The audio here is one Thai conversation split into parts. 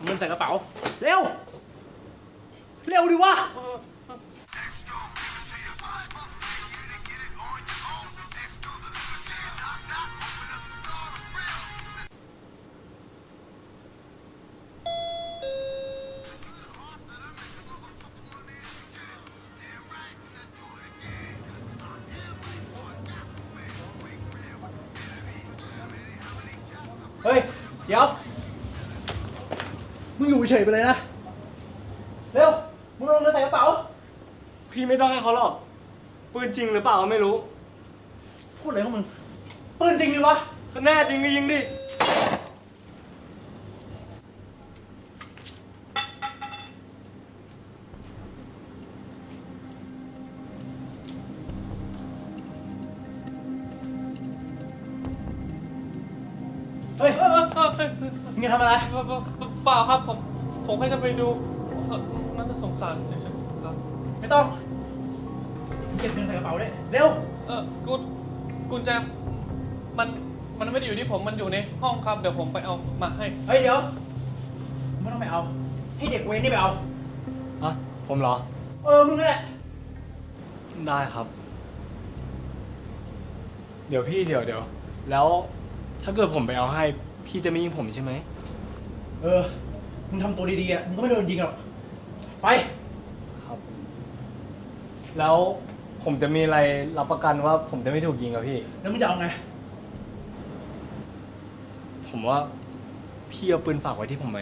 เอาเงินใส่กระเป๋า เร็ว เร็วดิวะ เฮ้ย เดี๋ยวมึง อยู่เฉยๆไปเลยนะ เร็ว มึงเอาเงินใส่กระเป๋า พี่ไม่ต้องให้เขาหรอก ปืนจริงหรือเปล่าก็ไม่รู้ พูดอะไรของมึง ปืนจริงดิวะก็แน่จริงก็ยิงดิ เฮ้ย มึงจะทำอะไร เปล่าครับผมผมแค่จะไปดูน่าจะสงสารเฉยๆครับ ไม่ต้องเก็บเงินใส่กระเป๋าด้วยเร็ว เออกุญกุญแจมันมันไม่ได้อยู่ที่ผมมันอยู่ในห้องครับ เดี๋ยวผมไปเอามาให้ เฮ้ยเดี๋ยวไม่ต้องไปเอา ให้เด็กเวรนี่ไปเอาฮะผมเหรอ เออมึงนั่นแหละ ได้ครับ เดี๋ยวพี่เดี๋ยวเดี๋ยวแล้วถ้าเกิดผมไปเอาให้ พี่จะไม่ยิงผมใช่ไหม เออ มึงทำตัวดีๆอะ มึงก็ไม่โดนยิงหรอก ไป ครับ แล้วผมจะมีอะไรรับประกันว่าผมจะไม่ถูกยิงอะพี่ แล้วมึงจะเอาไง ผมว่าพี่เอาปืนฝากไว้ที่ผมไหม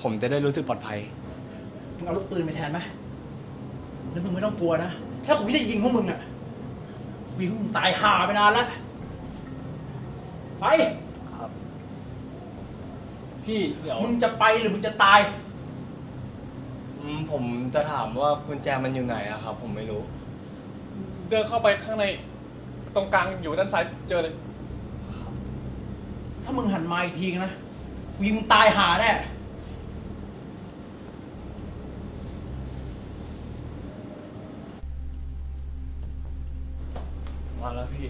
ผมจะได้รู้สึกปลอดภัย มึงเอาลูกปืนไปแทนไหมแล้วมึงไม่ต้องกลัวนะ ถ้ากูจะยิงพวกมึงอะกูยิงพวกมึงตายห่าไปนานแล้ว ไปครับ พี่เดี๋ยวมึงจะไปหรือมึงจะตาย อืมผมจะถามว่ากุญแจมันอยู่ไหนอะครับ ผมไม่รู้ เดินเข้าไปข้างใน ตรงกลางอยู่ด้านซ้ายเจอเลย ถ้ามึงหันมาอีกทีนะกูยิงมึงตายห่าแน่มาแล้วพี่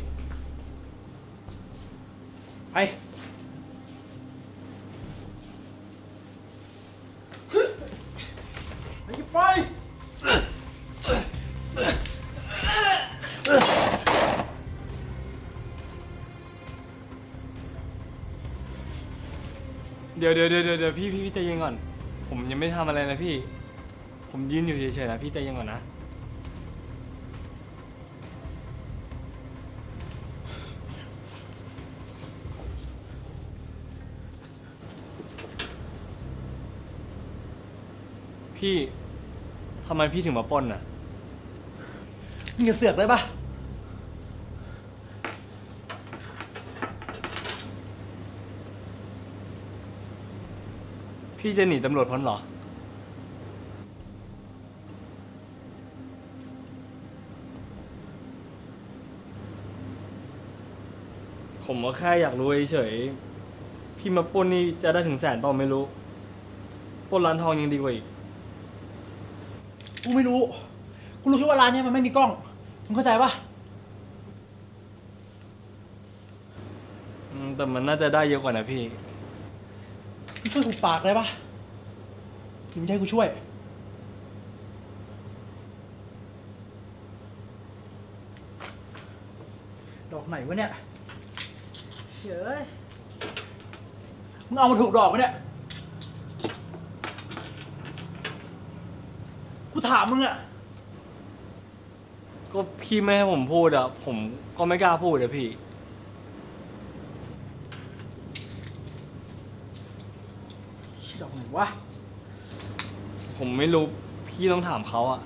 ไปไป เดี๋ยวเดี๋ยวเดี๋ยวเดี๋ยวพี่พี่พี่ใจเย็นก่อน ผมยังไม่ทำอะไรนะพี่ ผมยืนอยู่เฉยๆนะพี่ใจเย็นก่อนนะ พี่ทำไมพี่ถึงมาปล้นน่ะ มึงอย่าเสือกเลยปะ พี่จะหนีตำรวจพ้นเหรอ ผมก็แค่อยากรู้เฉยๆพี่มาปล้นนี่จะได้ถึงแสนเปล่าไม่รู้ปล้นร้านทองยังดีกว่าอีก กูไม่รู้ กูรู้แค่ว่าร้านเนี้ยมันไม่มีกล้อง มึงเข้าใจปะอืมแต่มันน่าจะได้เยอะกว่านะพี่มึง ช่วยกูปากได้ปะหรือมึงจะให้กูช่วย ดอกไหนวะเนี่ยเฮ้ยมึงเอามาถูกดอกไหมเนี่ย กูถามมึงอะก็พี่ไม่ให้ผมพูดอะผมก็ไม่กล้าพูดอะพี่ ดอกไหนวะ ผมไม่รู้ พี่ต้องถามเขาอะ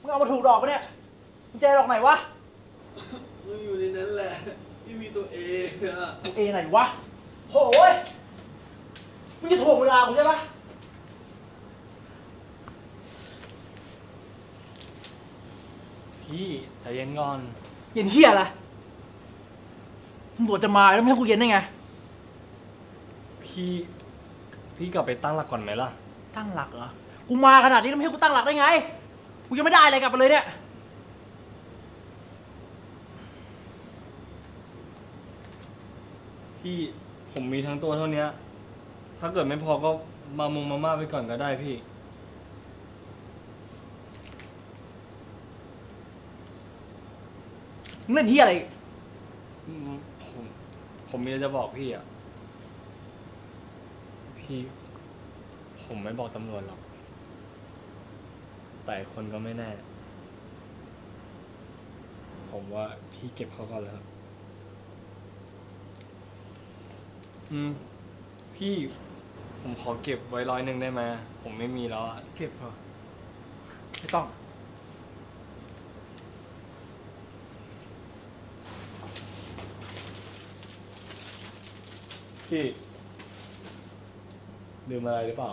มึงเอามาถูกดอกปะเนี่ยกุญแจดอกไหนวะมันอยู่ในนั้นแหละไม่มีตัวเองอะเอไหนวะโหยมึงจะถ่วงเวลากูใช่ปะพี่ใจเย็นก่อน เย็นเฮียอะไรตำรวจจะมาแล้วไม่ให้กูเย็นได้ไง พี่ พี่กลับไปตั้งหลักก่อนไหมล่ะ ตั้งหลักเหรอ กูมาขนาดนี้แล้วไม่ให้กูตั้งหลักได้ไง กูยังไม่ได้อะไรกลับมาเลยเนี่ยผพี่ผมมีทั้งตัวเท่าเนี้ย ถ้าเกิดไม่พอก็มามุงมาม่าไปก่อนก็ได้พี่ มึงเล่นที่อะไรอืมผมผมมีอะไรจะบอกพี่อะ พี่ ผมไม่บอกตำรวจหรอก แต่คนก็ไม่แน่ ผมว่าพี่เก็บเขาก่อนเลยครับอืม พี่ผมขอเก็บไว้ร้อยหนึ่งได้ไหมผมไม่มีแล้วอะเก็บเหรอไม่ต้อง พี่ ลืมอะไรหรือเปล่า